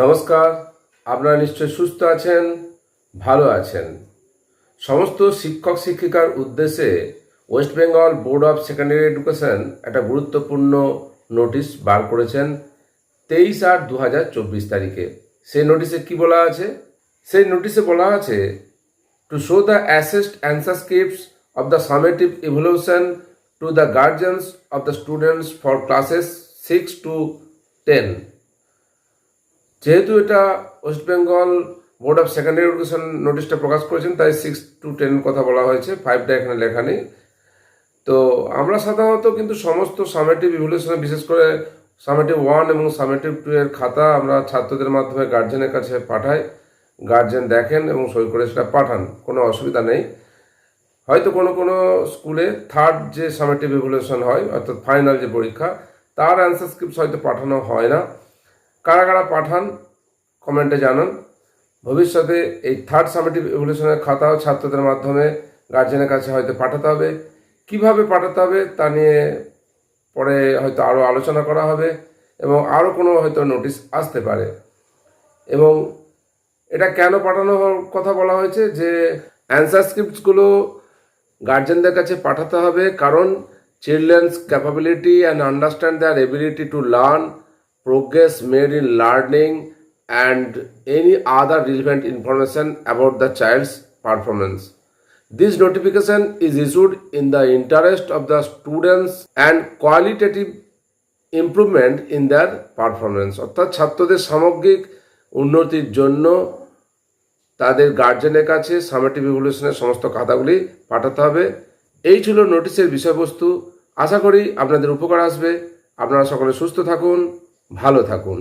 নমস্কার, আপনারা নিশ্চয় সুস্থ আছেন, ভালো আছেন। সমস্ত শিক্ষক শিক্ষিকার উদ্দেশ্যে West Bengal board of secondary education একটা গুরুত্বপূর্ণ নোটিশ বার করেছেন তেইশ আট দু হাজার চব্বিশ তারিখে। সেই নোটিশে কি বলা আছে? সেই নোটিশে বলা আছে to show the assessed scripts of the summative evaluation to the guardians of the students for classes 6 to 10 যেহেতু এটা West Bengal board of secondary education নোটিশটা প্রকাশ করেছেন, তাই সিক্স টু টেন কথা বলা হয়েছে ফাইভটা এখানে লেখা নেই। তো আমরা সাধারণত কিন্তু সমস্ত সামেটিভ ইভলিউশনে বিশেষ করে সামেটিভ ওয়ান এবং সামেটিভ টু এর খাতা আমরা ছাত্রদের মাধ্যমে গার্জেনের কাছে পাঠাই গার্জেন দেখেন এবং সই করে সেটা পাঠান, কোনো অসুবিধা নেই। হয়তো কোনো কোনো স্কুলে থার্ড যে সামেটিভ ইভলিউশন হয়, অর্থাৎ ফাইনাল যে পরীক্ষা, তার অ্যান্সার স্ক্রিপ্ট হয়তো পাঠানো হয় না। কারা কারা পাঠান, কমেন্টে জানান। ভবিষ্যতে এই থার্ড সামেটিভ ইভলিউশনের খাতাও ছাত্রদের মাধ্যমে গার্জেনের কাছে হয়তো পাঠাতে হবে। কীভাবে পাঠাতে হবে তা নিয়ে পরে হয়তো আরও আলোচনা করা হবে এবং আরও কোনো হয়তো নোটিশ আসতে পারে। এবং এটা কেন পাঠানো কথা বলা হয়েছে যে অ্যান্সার স্ক্রিপ্টসগুলো গার্জেনদের কাছে পাঠাতে হবে কারণ children's capability and understand their ability to learn progress made in learning and any other relevant information about the child's performance. This notification is issued in the interest of the students and qualitative improvement in their performance অর্থাৎ ছাত্রদের সামগ্রিক উন্নতির জন্য তাদের গার্জেনের কাছে summative ইভলিউশনের সমস্ত খাতাগুলি পাঠাতে হবে এই ছিল নোটিশের বিষয়বস্তু আশা করি আপনাদের উপকার আসবে আপনারা সকলে সুস্থ থাকুন ভালো থাকুন।